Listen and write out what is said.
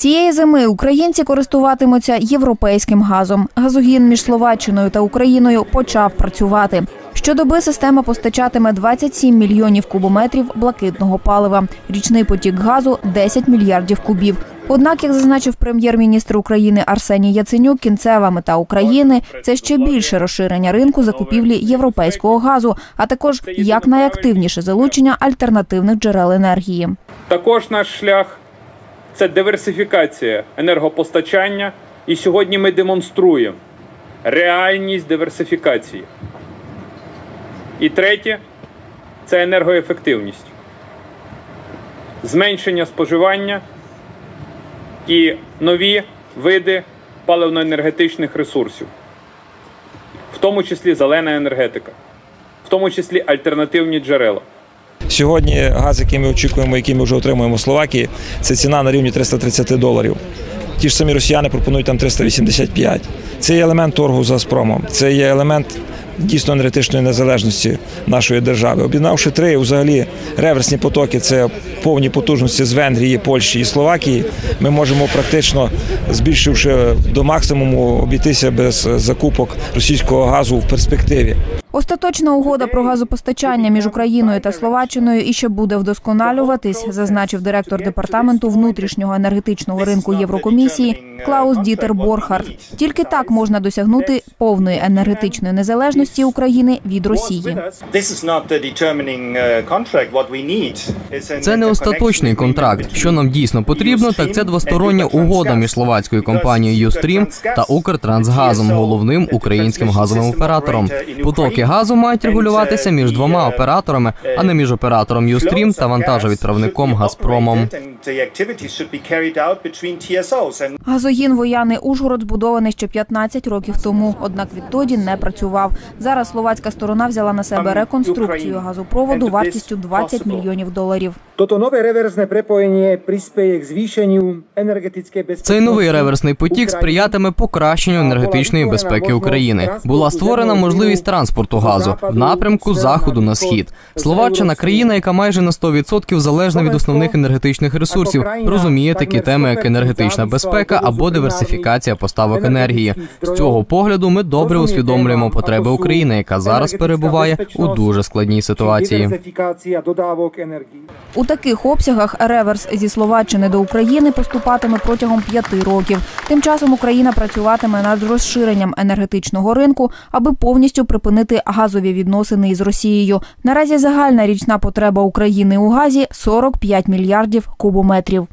Цієї зими українці користуватимуться європейським газом. Газогін між Словаччиною та Україною почав працювати. Щодоби система постачатиме 27 мільйонів кубометрів блакитного палива. Річний потік газу 10 мільярдів кубів. Однак, як зазначив прем'єр-міністр України Арсеній Яценюк, кінцева мета України це ще більше розширення ринку закупівлі європейського газу, а також якнайактивніше залучення альтернативних джерел енергії. Також наш шлях це диверсифікація енергопостачання, і сьогодні ми демонструємо реальність диверсифікації. І третє це енергоефективність, зменшення споживання і нові види паливно-енергетичних ресурсів, в тому числі зелена енергетика, в тому числі альтернативні джерела. Сьогодні газ, який ми очікуємо, який ми вже отримуємо в Словакії, це ціна на рівні 330 доларів. Ті ж самі росіяни пропонують там 385. Це є елемент торгу з Газпромом, це є елемент дійсно енергетичної незалежності нашої держави. Об'єднавши три взагалі реверсні потоки, це повні потужності з Венгрії, Польщі і Словакії. Ми можемо практично, збільшивши до максимуму, обійтися без закупок російського газу в перспективі. Остаточна угода про газопостачання між Україною та Словаччиною іще буде вдосконалюватись, зазначив директор департаменту внутрішнього енергетичного ринку Єврокомісії Клаус Дітер Борхард. Тільки так можна досягнути повної енергетичної незалежності України від Росії. Це не остаточний контракт. Що нам дійсно потрібно, так це двостороння угода між словацькою компанією «Юстрім» та Укртрансгазом, головним українським газовим оператором. Потоки газу мають регулюватися між двома операторами, а не між оператором «Юстрім» та вантажовідправником Газпромом. Газогін Вояни Ужгород збудований ще 15 років тому, однак відтоді не працював. Зараз словацька сторона взяла на себе реконструкцію газопроводу вартістю 20 мільйонів доларів. Toto nové reverzné prepojenie prispieje k zvýšeniu energetickej bezpečnosti. Цей новий реверсний потік сприятиме покращенню енергетичної безпеки України. Була створена можливість транспорту газу в напрямку заходу на схід. Словаччина країна, яка майже на 100% залежна від основних енергетичних ресурсів, розуміє такі теми, як енергетична безпека або диверсифікація поставок енергії. З цього погляду ми добре усвідомлюємо потреби України, яка зараз перебуває у дуже складній ситуації. У таких обсягах реверс зі Словаччини до України поступатиме протягом п'яти років. Тим часом Україна працюватиме над розширенням енергетичного ринку, аби повністю припинити газові відносини із Росією. Наразі загальна річна потреба України у газі 45 мільярдів кубометрів.